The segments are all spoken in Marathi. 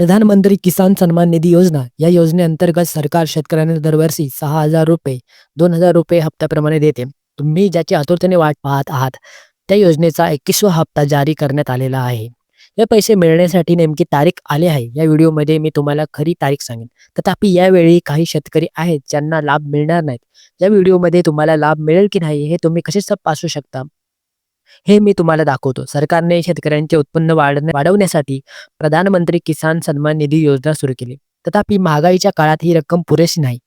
प्रधानमंत्री किसान सन्मान निधी योजना. या योजनेअंतर्गत सरकार शेतकऱ्यांना दरवर्षी सहा हजार रुपये दोन हजार रुपये हप्त्याप्रमाणे देते. तुम्ही ज्याची आतुरतेने वाट पाहत आहात त्या योजनेचा एकवीसवा हप्ता जारी करण्यात आलेला आहे. हे पैसे मिळण्यासाठी नेमकी तारीख आली आहे या व्हिडिओमध्ये मी तुम्हाला खरी तारीख सांगेन. तथापि यावेळी काही शेतकरी आहेत ज्यांना लाभ मिळणार नाहीत. या व्हिडिओमध्ये तुम्हाला लाभ मिळेल की नाही हे तुम्ही कसे तपासू शकता? हे मी तुम्हाला दाखवतो. सरकारने शेतकऱ्यांचे उत्पन्न वाढ वाढवण्यासाठी प्रधानमंत्री किसान सन्मान निधी योजना सुरू केली. तथापि महागाईच्या काळात ही रक्कम पुरेशी नाही.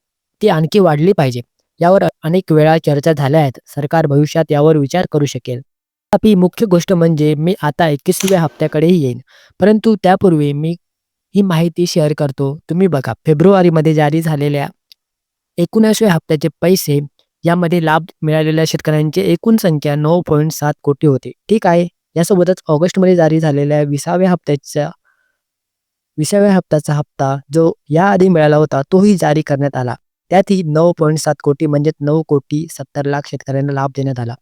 ती आणखी वाढली पाहिजे. यावर अनेक वेळा चर्चा झाल्या आहेत. सरकार भविष्यात यावर विचार करू शकेल. तथापि मुख्य गोष्ट म्हणजे मी आता एकवीसव्या हप्त्याकडेही येईन. परंतु त्यापूर्वी मी ही माहिती शेअर करतो. तुम्ही बघा फेब्रुवारीमध्ये जारी झालेल्या एकोणीसव्या हप्त्याचे पैसे यामध्ये लाभ मिळालेल्या शेतकऱ्यांची एकूण संख्या नऊ पॉईंट सात कोटी होती. ठीक आहे. यासोबतच ऑगस्टमध्ये जारी झालेल्या विसाव्या हप्त्याच्या विसाव्या हप्त्याचा हप्ता जो याआधी मिळाला होता तोही जारी करण्यात आला. त्यातही नऊ पॉईंट सात कोटी म्हणजे नऊ कोटी सत्तर लाख शेतकऱ्यांना लाभ देण्यात आला.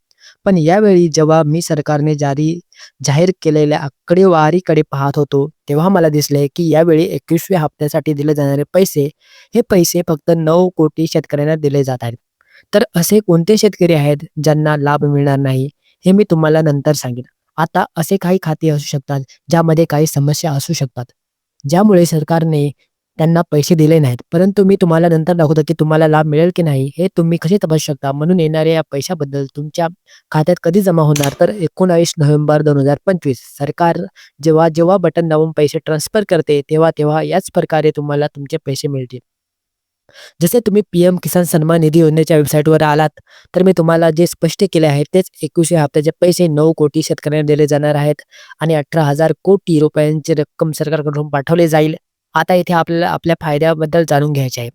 पण यावेळी जेव्हा मी सरकारने जारी जाहीर केलेल्या आकडेवारीकडे पाहत होतो तेव्हा मला दिसले की यावेळी एकवीसव्या हप्त्यासाठी दिले जाणारे पैसे हे पैसे फक्त नऊ कोटी शेतकऱ्यांना दिले जात आहेत. तर असे कोणते शेतकरी आहेत ज्यांना लाभ मिळणार नाही हे मी तुम्हाला नंतर सांगेन. आता असे काही खाते असू शकतात ज्यामध्ये काही समस्या असू शकतात ज्यामुळे सरकारने त्यांना पैसे दिले नाहीत. परंतु मी तुम्हाला नंतर दाखवतो की तुम्हाला लाभ मिळेल की नाही हे तुम्ही कसे तपासू शकता? म्हणून येणाऱ्या या पैशाबद्दल तुमच्या खात्यात कधी जमा होणार? तर एकोणावीस नोव्हेंबर दोन हजार पंचवीस सरकार जेव्हा जेव्हा बटन दाबून पैसे ट्रान्सफर करते तेव्हा तेव्हा याच प्रकारे तुम्हाला तुमचे पैसे मिळतील. जसे तुम्ही पी एम किसान सन्मान निधी योजनेच्या वेबसाईटवर आलात तर मी तुम्हाला जे स्पष्ट केले आहे तेच एकवीसशे हप्त्याचे पैसे नऊ कोटी शेतकऱ्यांना दिले जाणार आहेत आणि अठरा हजार कोटी रुपयांची रक्कम सरकारकडून पाठवले जाईल. आता इथे आपल्याला आपल्या फायद्याबद्दल जाणून घ्यायचे आहे.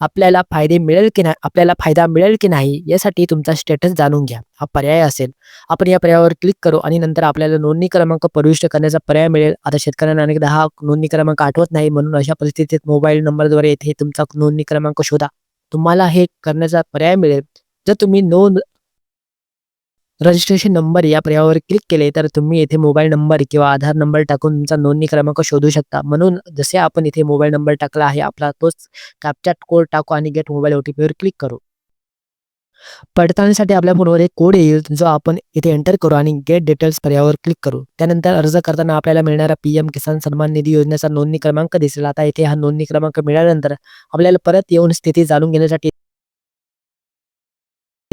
आपल्याला फायदे मिळेल की नाही आपल्याला फायदा मिळेल की नाही यासाठी तुमचा स्टेटस जाणून घ्या. हा पर्याय असेल. आपण या पर्यायावर क्लिक करू आणि नंतर आपल्याला नोंदणी क्रमांक प्रविष्ट करण्याचा पर्याय मिळेल. आता शेतकऱ्यांना अनेकदा हा नोंदणी क्रमांक आठवत नाही म्हणून अशा परिस्थितीत मोबाईल नंबरद्वारे येथे तुमचा नोंदणी क्रमांक शोधा. तुम्हाला हे करण्याचा पर्याय मिळेल. जर तुम्ही नोंद रजिस्ट्रेशन नंबर या पर्यायावर क्लिक केले तर तुम्ही येथे मोबाईल नंबर किंवा आधार नंबर टाकून तुमचा नोंदणी क्रमांक शोधू शकता. म्हणून जसे आपण इथे मोबाईल नंबर टाकला आहे आपला तोच कॅपचॅट कोड टाकू आणि गेट मोबाईल ओ टी पीवर क्लिक करू. पडताळणीसाठी आपल्या फोनवर एक कोड येईल जो आपण इथे एंटर करू आणि गेट डिटेल्स पर्यायावर क्लिक करू. त्यानंतर अर्ज करताना आपल्याला मिळणारा पी एम किसान सन्मान निधी योजनेचा नोंदणी क्रमांक दिसेल. आता इथे हा नोंदणी क्रमांक मिळाल्यानंतर आपल्याला परत येऊन स्थिती जाणून घेण्यासाठी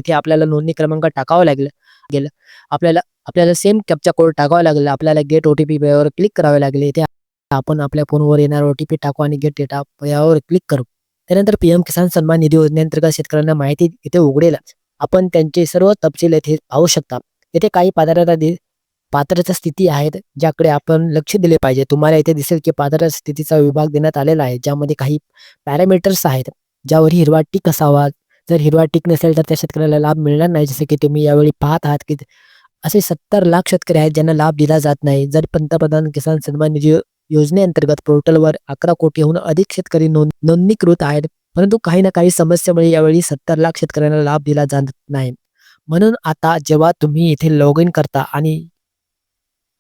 इथे आपल्याला नोंदणी क्रमांक टाकावा लागेल गेलं. आपल्याला आपल्याला सेम कॅपचा कोड टाकावा लागेल. आपल्याला गेट ओ टी पी यावर क्लिक करावे लागेल. इथे आपण आपल्या फोनवर येणार ओ टी पी टाकू आणि गेट डेटा यावर क्लिक करू. त्यानंतर पीएम किसान सन्मान निधी योजनेअंतर्गत शेतकऱ्यांना माहिती इथे उघडेल. आपण त्यांचे सर्व तपशील येथे पाहू शकता. येथे काही पात्रता दि पात्रता स्थिती आहेत ज्याकडे आपण लक्ष दिले पाहिजे. तुम्हाला इथे दिसेल की पात्रता स्थितीचा विभाग देण्यात आलेला आहे ज्यामध्ये काही पॅरामीटर्स आहेत ज्यावर हिरवा टिक असावा जर हिरवा टीक नसेल तर त्या शेतकऱ्याला लाभ मिळणार नाही. जसे की तुम्ही यावेळी पाहत आहात की असे सत्तर लाख शेतकरी आहेत ज्यांना लाभ दिला जात नाही. जर पंतप्रधान किसान सन्मान निधी योजनेअंतर्गत पोर्टलवर अकरा कोटीहून अधिक शेतकरी नोंद नोंदणीकृत आहेत. परंतु काही ना काही समस्यामुळे यावेळी सत्तर लाख शेतकऱ्यांना लाभ दिला जात नाही. म्हणून आता जेव्हा तुम्ही इथे लॉग इन करता आणि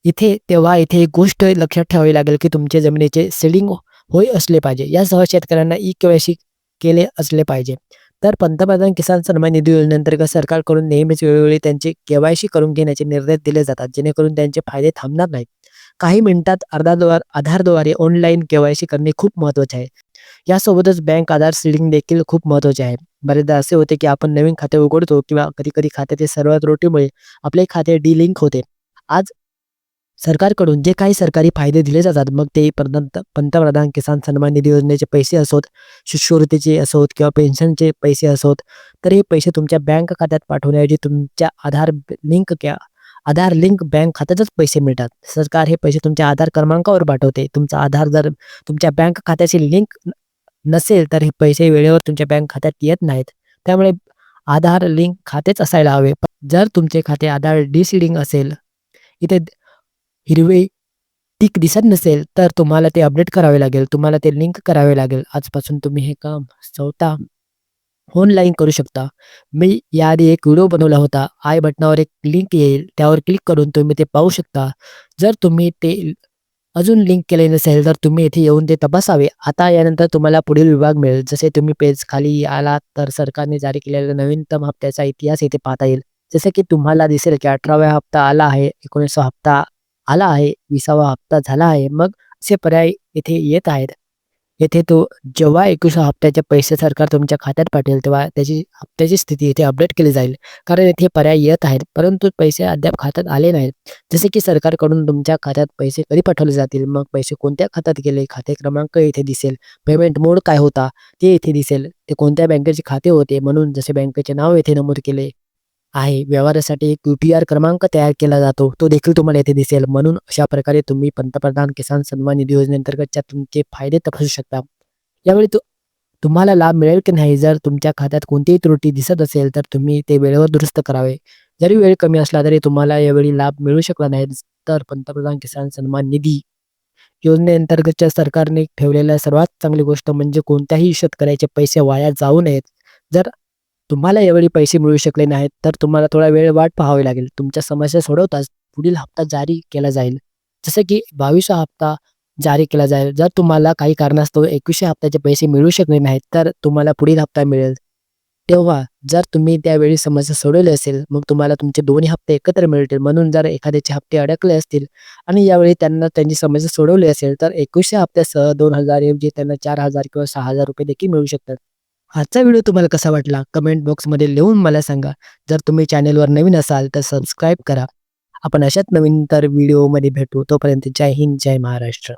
इथे तेव्हा इथे एक गोष्ट लक्षात ठेवावी लागेल की तुमच्या जमिनीचे सेलिंग होय असले पाहिजे. यासह शेतकऱ्यांना ई केवायसी केले असले पाहिजे. तर पंतप्रधान किसान सन्मान निधी योजनेअंतर्गत सरकारकडून नेहमीच वेळोवेळी त्यांचे केवायसी करून घेण्याचे निर्देश दिले जातात जेणेकरून त्यांचे फायदे थांबणार नाहीत. काही मिनिटात अर्धाद्वार आधारद्वारे ऑनलाईन केवायसी करणे खूप महत्त्वाचे आहे. यासोबतच बँक आधार सीडिंग देखील खूप महत्त्वाचे आहे. बरेचदा असे होते की आपण नवीन खाते उघडतो किंवा कधी कधी खात्याचे सर्वात त्रुटीमुळे आपले खाते डिलिंक होते. आज सरकारकडून जे काही सरकारी फायदे दिले जातात मग ते पंतप्रधान किसान सन्मान निधी योजनेचे पैसे असोत शिष्यवृत्तीचे असोत किंवा पेन्शनचे पैसे असोत तर हे पैसे तुमच्या बँक खात्यात पाठवण्याऐवजी तुमच्या आधार लिंक किंवा आधार लिंक बँक खात्यातच पैसे मिळतात. सरकार हे पैसे तुमच्या आधार क्रमांकावर पाठवते. तुमचा आधार जर तुमच्या बँक खात्याशी लिंक नसेल तर हे पैसे वेळेवर तुमच्या बँक खात्यात येत नाहीत. त्यामुळे आधार लिंक खातेच असायला हवे. जर तुमचे खाते आधार डिसिडिंग असेल इथे हिरवे टिक दिसत नसेल तर तुम्हाला ते अपडेट करावे लागेल. तुम्हाला ते लिंक करावे लागेल. आजपासून तुम्ही हे काम स्वतः ऑनलाईन करू शकता. मी याआधी एक व्हिडिओ बनवला होता. आय बटनावर एक लिंक येईल. त्यावर क्लिक करून तुम्ही ते पाहू शकता. जर तुम्ही ते अजून लिंक केले नसेल तर तुम्ही इथे येऊन ते तपासावे. आता यानंतर तुम्हाला पुढील विभाग मिळेल. जसे तुम्ही पेज खाली आलात तर सरकारने जारी केलेला नवीनतम हप्त्याचा इतिहास इथे पाहता येईल. जसे की तुम्हाला दिसेल की अठराव्या हप्ता आला आहे. एकोणीसावा हप्ता आला आहे विसावा हप्ता झाला आहे मग असे पर्याय येथे येत आहेत. येथे तो जेव्हा एकवीस हप्त्याचे पैसे सरकार तुमच्या खात्यात पाठवेल तेव्हा त्याची हप्त्याची स्थिती इथे अपडेट केली जाईल. कारण येथे पर्याय येत आहेत परंतु पैसे अद्याप खात्यात आले नाहीत. जसे की सरकारकडून तुमच्या खात्यात पैसे कधी पाठवले जातील? मग पैसे कोणत्या खात्यात गेले? खाते क्रमांक येथे दिसेल. पेमेंट मोड काय होता? ते येथे दिसेल. ते कोणत्या बँकेचे खाते होते? म्हणून जसे बँकेचे नाव येथे नमूद केले. आहे. व्यवहारासाठी एक यू पी आर क्रमांक तयार केला जातो. तो देखील तुम्हाला येथे दिसेल. म्हणून अशा प्रकारे तुम्ही पंतप्रधान किसान सन्मान निधी योजनेअंतर्गतच्या तुमचे फायदे तपासू शकता. यावेळी तु तुम्हाला लाभ मिळेल की नाही? जर तुमच्या खात्यात कोणतीही त्रुटी दिसत असेल तर तुम्ही ते वेळेवर दुरुस्त करावे. जरी वेळ कमी असला तरी तुम्हाला यावेळी लाभ मिळू शकला नाही. तर पंतप्रधान किसान सन्मान निधी योजनेअंतर्गतच्या सरकारने ठेवलेल्या सर्वात चांगली गोष्ट म्हणजे कोणत्याही शेतकऱ्याचे पैसे वाया जाऊ नयेत. जर तुम्हाला यावेळी पैसे मिळू शकले नाहीत तर तुम्हाला थोडा वेळ वाट पाहावी लागेल. तुमच्या समस्या सोडवताच पुढील हप्ता जारी केला जाईल. जसं की बावीसा हप्ता जारी केला जाईल. जर तुम्हाला काही कारणास्तव एकवीसशे हप्त्याचे पैसे मिळू शकले नाहीत तर तुम्हाला पुढील हप्ता मिळेल. तेव्हा जर तुम्ही त्यावेळी समस्या सोडवली असेल मग तुम्हाला तुमचे दोन्ही हप्ते एकत्र मिळतील. म्हणून जर एखाद्याचे हप्ते अडकले असतील आणि यावेळी त्यांना त्यांची समस्या सोडवली असेल तर एकवीसशे हप्त्यासह दोन हजार ऐवजी त्यांना चार हजार किंवा सहा हजार रुपये देखील मिळू शकतात. आजचा व्हिडिओ तुम्हाला कसा वाटला? कमेंट बॉक्समध्ये लिहून मला सांगा. जर तुम्ही चॅनेलवर नवीन असाल तर सबस्क्राईब करा. आपण अशाच नवीन तर व्हिडिओमध्ये भेटू. तोपर्यंत जय हिंद जय महाराष्ट्र.